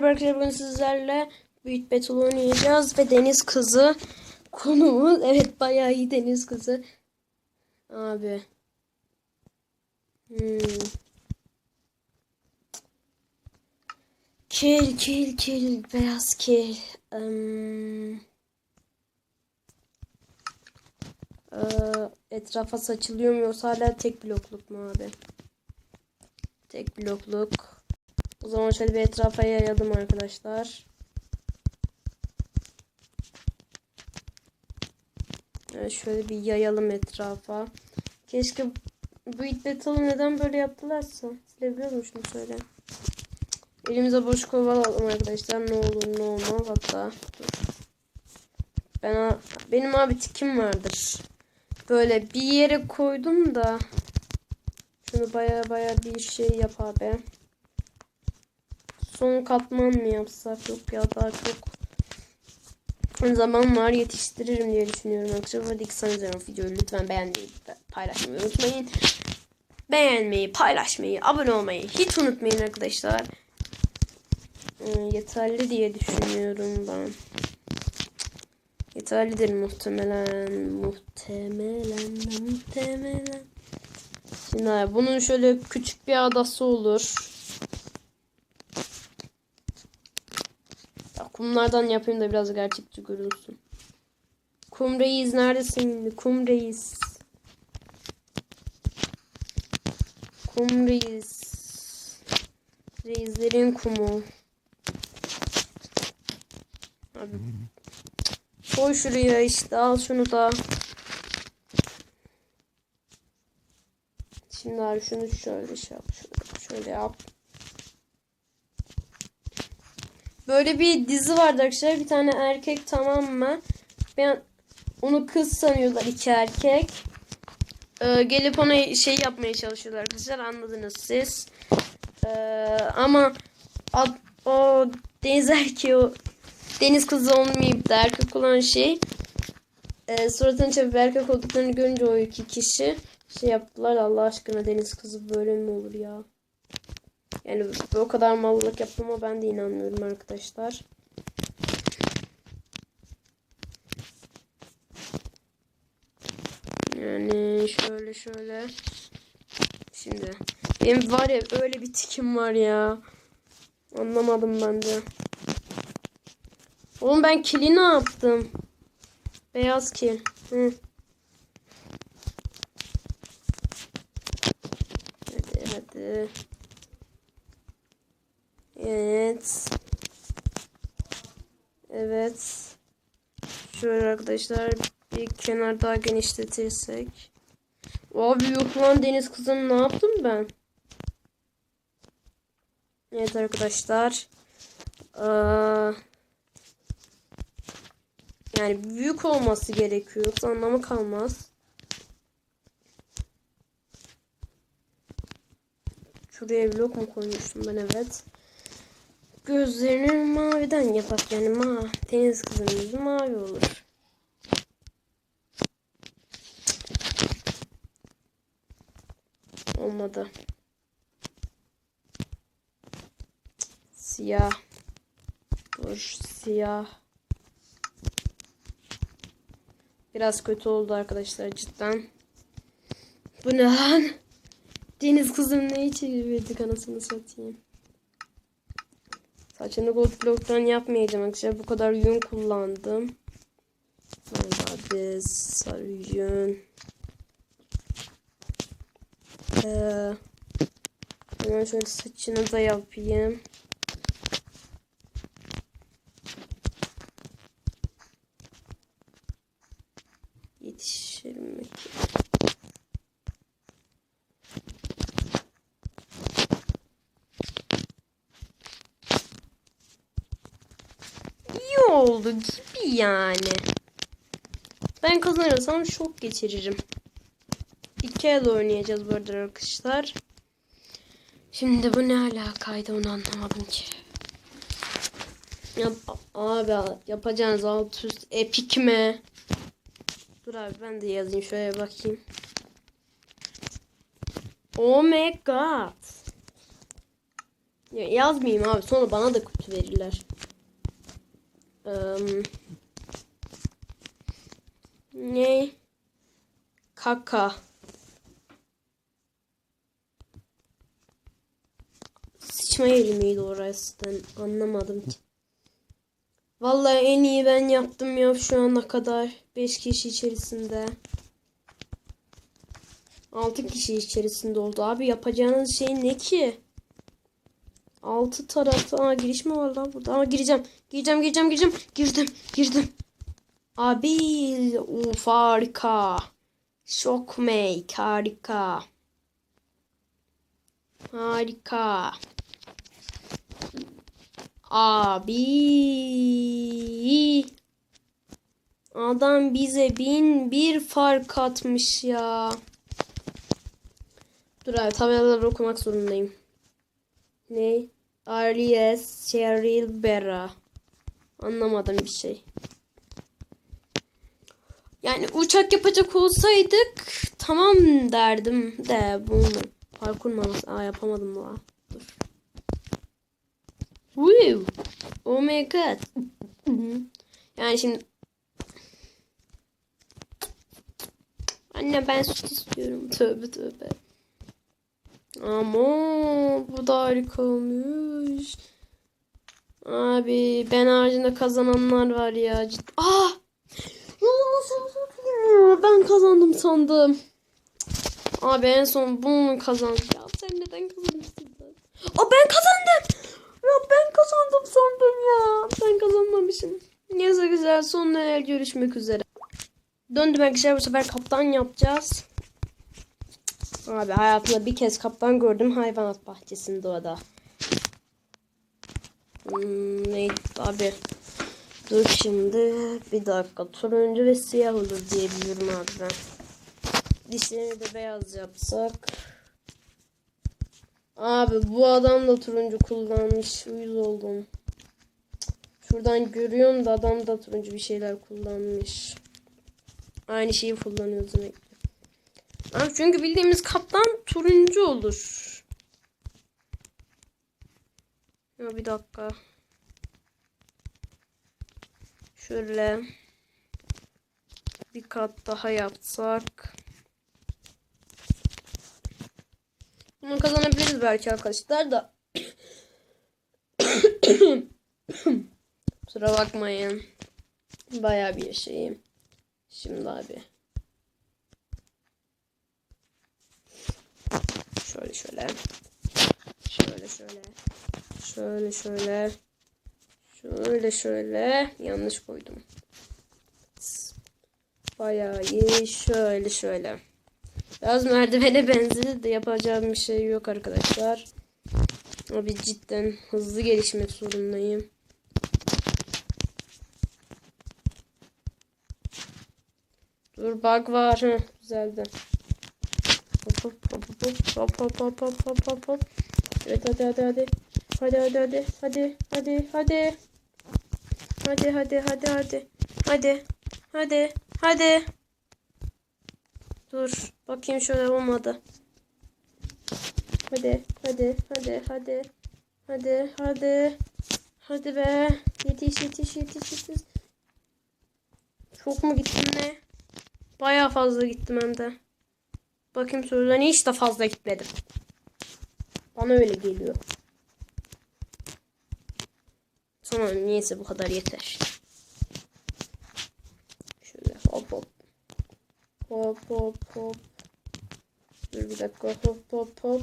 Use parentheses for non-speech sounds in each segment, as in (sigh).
Merhaba arkadaşlar bugün sizlerle Büyük Battle oynayacağız ve Deniz Kızı konumuz. Evet bayağı iyi Deniz Kızı. Abi. Hmm. Kil kil kil beyaz kil. Hmm. Ee, etrafa saçılıyor mu yoksa hala tek blokluk mu abi? Tek blokluk. O zaman şöyle bir etrafa yayalım arkadaşlar. Evet, şöyle bir yayalım etrafa. Keşke bu battle'ı neden böyle yaptılarsa. Silebiliyor musun şunu söyle. Elimize boş kova alalım arkadaşlar. Ne olur ne olmaz hatta. Ben benim abi tikim vardır. Böyle bir yere koydum da şunu baya baya bir şey yap abi. Son katman mı yapsak yok ya daha çok zaman var yetiştiririm diye düşünüyorum. Arkadaşlar hadi kısanız videoyu lütfen beğenmeyi paylaşmayı unutmayın. Beğenmeyi, paylaşmayı, abone olmayı hiç unutmayın arkadaşlar. Ee, yeterli diye düşünüyorum ben. Yeterlidir muhtemelen. Muhtemelen. Muhtemelen. Şimdi bunun şöyle küçük bir adası olur. Ya, kumlardan yapayım da biraz gerçekçi görünsün. Kum reis neredesin? Kum reis. Kum reis. Reislerin kumu. Abi. Koy şuraya işte al şunu da. Şimdi abi şunu şöyle şey yap. Şöyle, şöyle yap. Böyle bir dizi vardı arkadaşlar. Bir tane erkek tamam mı? Ben onu kız sanıyorlar iki erkek. Ee, gelip ona şey yapmaya çalışıyorlar arkadaşlar. Anladınız siz. Ee, ama ad, o deniz (laughs) erkeği o deniz kızı olmayıp da erkek olan şey e, suratını çevirip erkek olduklarını görünce o iki kişi şey yaptılar Allah aşkına deniz kızı böyle mi olur ya? Yani o kadar mallık yaptığıma ben de inanmıyorum arkadaşlar. Yani şöyle şöyle. Şimdi benim var ya öyle bir tikim var ya. Anlamadım ben de. Oğlum ben kili ne yaptım? Beyaz kil. Hı. Hadi hadi. Evet. Evet. Şöyle arkadaşlar bir kenar daha genişletirsek. Abi yok lan deniz kızım ne yaptım ben? Evet arkadaşlar. Ee, yani büyük olması gerekiyor. Yoksa anlamı kalmaz. Şuraya blok mu koymuştum ben evet. Gözlerini maviden yapak yani ma deniz kızımız mavi olur. Olmadı. Siyah. Dur siyah. Biraz kötü oldu arkadaşlar cidden. Bu ne lan? Deniz kızım neyi çevirdik anasını satayım. Saçını gold block'tan yapmayacağım arkadaşlar. Bu kadar yün kullandım. Hadi sarı yün. Ee, hemen şöyle saçını da yapayım. Yetişir mi ki? İyi oldu gibi yani. Ben kazanırsam şok geçiririm. İki el oynayacağız bu arada arkadaşlar. Şimdi bu ne alakaydı onu anlamadım ki. Yap abi yapacağınız alt üst epik mi? Dur abi ben de yazayım şöyle bakayım. Oh my god. Ya yazmayayım abi sonra bana da kötü verirler. Eee, ne? Kaka. Sıçma yeri miydi orası? Ben anlamadım ki. Vallahi en iyi ben yaptım ya şu ana kadar. 5 kişi içerisinde. 6 kişi içerisinde oldu. Abi yapacağınız şey ne ki? 6 tarafta. Aa giriş mi var lan burada? Aa gireceğim. Gireceğim gireceğim gireceğim. Girdim girdim. Abi uf harika. Shock make harika. Harika. Abi. Adam bize bin bir fark atmış ya. Dur abi tabelaları okumak zorundayım. Ne? Aries Cheryl Bera. Anlamadım bir şey. Yani uçak yapacak olsaydık tamam derdim de bunu parkur manası. Aa yapamadım la. Dur. Woo. Oh my god. yani şimdi Anne ben süt istiyorum. Tövbe tövbe. Ama bu da harika olmuş. Abi ben haricinde kazananlar var ya. Ah! Ben kazandım sandım. Abi en son bunu kazandım. Ya sen neden kazanmışsın? Aa ben kazandım. Ya ben kazandım sandım ya. Ben kazanmamışım. Neyse güzel. Sonuna görüşmek üzere. Döndüm arkadaşlar bu sefer kaptan yapacağız. Abi hayatımda bir kez kaptan gördüm hayvanat bahçesinde o da. Hmm, abi? Dur şimdi bir dakika turuncu ve siyah olur diye biliyorum abi ben. Dişlerini de beyaz yapsak. Abi bu adam da turuncu kullanmış. Uyuz oldum. Şuradan görüyorum da adam da turuncu bir şeyler kullanmış. Aynı şeyi kullanıyoruz demek ki. Abi çünkü bildiğimiz kaptan turuncu olur. Ya bir dakika. Şöyle bir kat daha yapsak. Bunu kazanabiliriz belki arkadaşlar da. (coughs) Kusura bakmayın. Bayağı bir şeyim. Şimdi abi. Şöyle şöyle. Şöyle şöyle. Şöyle şöyle. Şöyle şöyle. Yanlış koydum. Bayağı iyi. Şöyle şöyle. Biraz merdivene benzedi de yapacağım bir şey yok arkadaşlar. Abi cidden hızlı gelişmek zorundayım. Dur bug var. Hı, güzeldi. Hop hop hop hop hop hop hop hop hop hop. Evet hadi hadi hadi. Hadi hadi hadi. Hadi hadi hadi. Hadi hadi hadi hadi. Hadi. Hadi. Hadi. Dur. Bakayım şöyle olmadı. Hadi. Hadi. Hadi. Hadi. Hadi. Hadi. Hadi be. Yetiş yetiş yetiş yetiş. Çok mu gittim ne? Bayağı fazla gittim hem de. Bakayım sözden hiç de fazla gitmedim. Bana öyle geliyor. Tamam niyeyse bu kadar yeter. Şöyle hop hop. Hop hop hop. Dur bir dakika hop hop hop.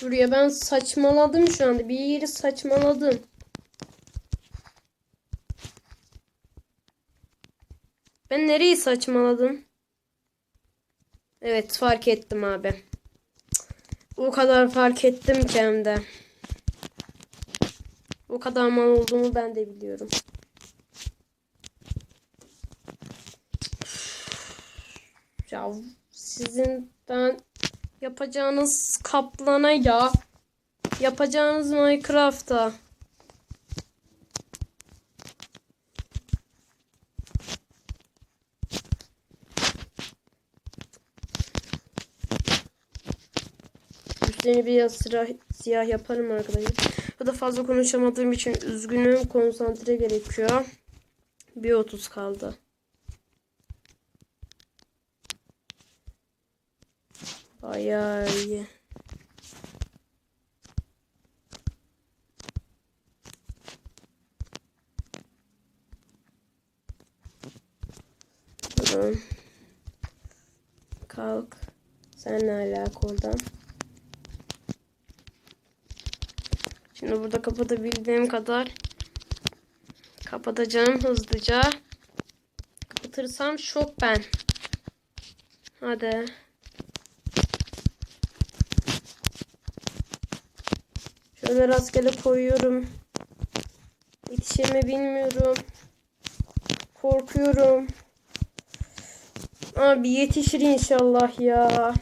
Dur ya ben saçmaladım şu anda. Bir yeri saçmaladım. Ben nereyi saçmaladım? Evet fark ettim abi. O kadar fark ettim ki hem de. O kadar mal olduğumu ben de biliyorum. Ya sizin ben yapacağınız kaplana ya. Yapacağınız Minecraft'ta. Üstlerini biraz siyah, siyah yaparım arkadaşlar. Bu da fazla konuşamadığım için üzgünüm. Konsantre gerekiyor. Bir 30 kaldı. Bayağı iyi. Kalk. Sen ne alaka oradan? Şimdi burada kapatabildiğim kadar kapatacağım hızlıca. Kapatırsam şok ben. Hadi. Şöyle rastgele koyuyorum. Yetişir mi bilmiyorum. Korkuyorum. Abi yetişir inşallah ya.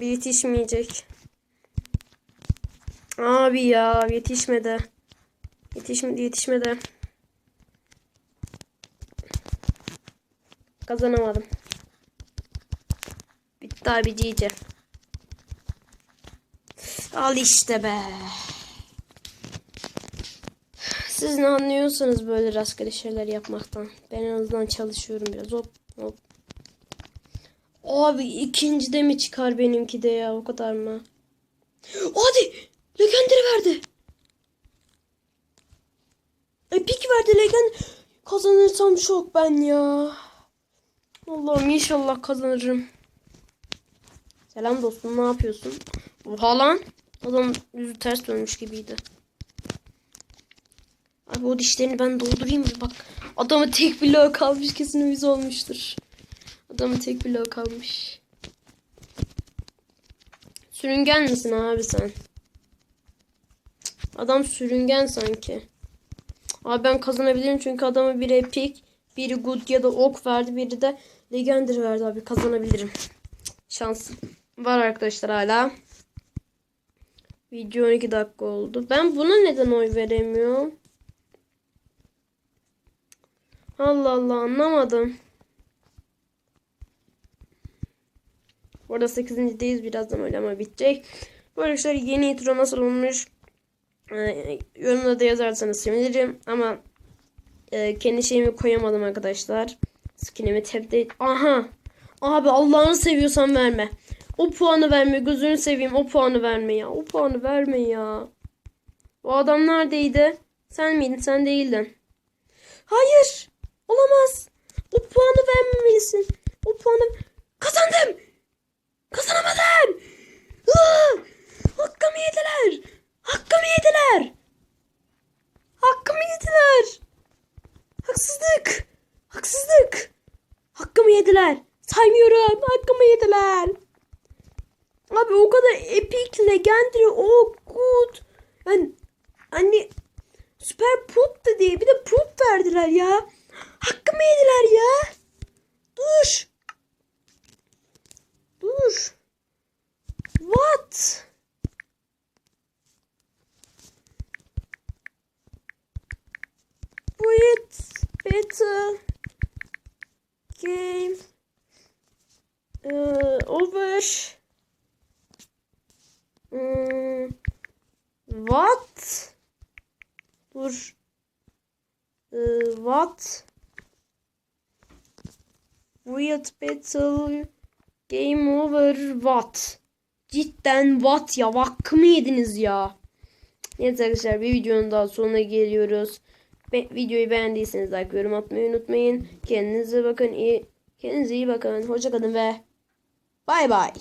Abi yetişmeyecek. Abi ya yetişmedi. Yetişmedi yetişmedi. Kazanamadım. Bitti abi cici. Al işte be. Siz ne anlıyorsanız böyle rastgele şeyler yapmaktan. Ben en azından çalışıyorum biraz. Hop hop. Abi ikinci de mi çıkar benimki de ya o kadar mı? Hadi legendary verdi. Epic verdi legend. Kazanırsam şok ben ya. Allah'ım inşallah kazanırım. Selam dostum ne yapıyorsun? Oha lan. Adam yüzü ters dönmüş gibiydi. Abi o dişlerini ben doldurayım mı? Bak adamı tek bloğu kalmış kesin uyuz olmuştur. Adamın tek bloğu kalmış. Sürüngen misin abi sen? Adam sürüngen sanki. Abi ben kazanabilirim çünkü adama biri epic, biri good ya da ok verdi, biri de legendary verdi abi kazanabilirim. Şans var arkadaşlar hala. Video 12 dakika oldu. Ben buna neden oy veremiyorum? Allah Allah anlamadım. Orada 8.deyiz. Birazdan öyle ama bitecek. Bu arkadaşlar yeni intro nasıl olmuş? Ee, yorumlarda yazarsanız sevinirim. Ama e, kendi şeyimi koyamadım arkadaşlar. Skinimi tepte... Aha! Abi Allah'ını seviyorsan verme. O puanı verme. Gözünü seveyim. O puanı verme ya. O puanı verme ya. O adam neredeydi? Sen miydin? Sen değildin. Hayır. Olamaz. O puanı vermemelisin. O puanı... Kazandım. Kazanamadım. Aa, hakkımı yediler. Hakkımı yediler. Hakkımı yediler. Haksızlık. Haksızlık. Hakkımı yediler. Saymıyorum. Hakkımı yediler. Abi o kadar epic, legendary, oh good. Yani hani süper poop da diye bir de poop verdiler ya. Hakkımı yediler ya. Dur. Dur. What? Wait. Better. Game. Uh, over. Hmm. What? Dur. Uh, what? Weird battle. Game over what? Cidden what ya? Hakkımı yediniz ya. Neyse arkadaşlar bir videonun daha sonuna geliyoruz. Be videoyu beğendiyseniz like yorum atmayı unutmayın. Kendinize bakın iyi. Kendinize iyi bakın. Hoşça kalın ve bay bay.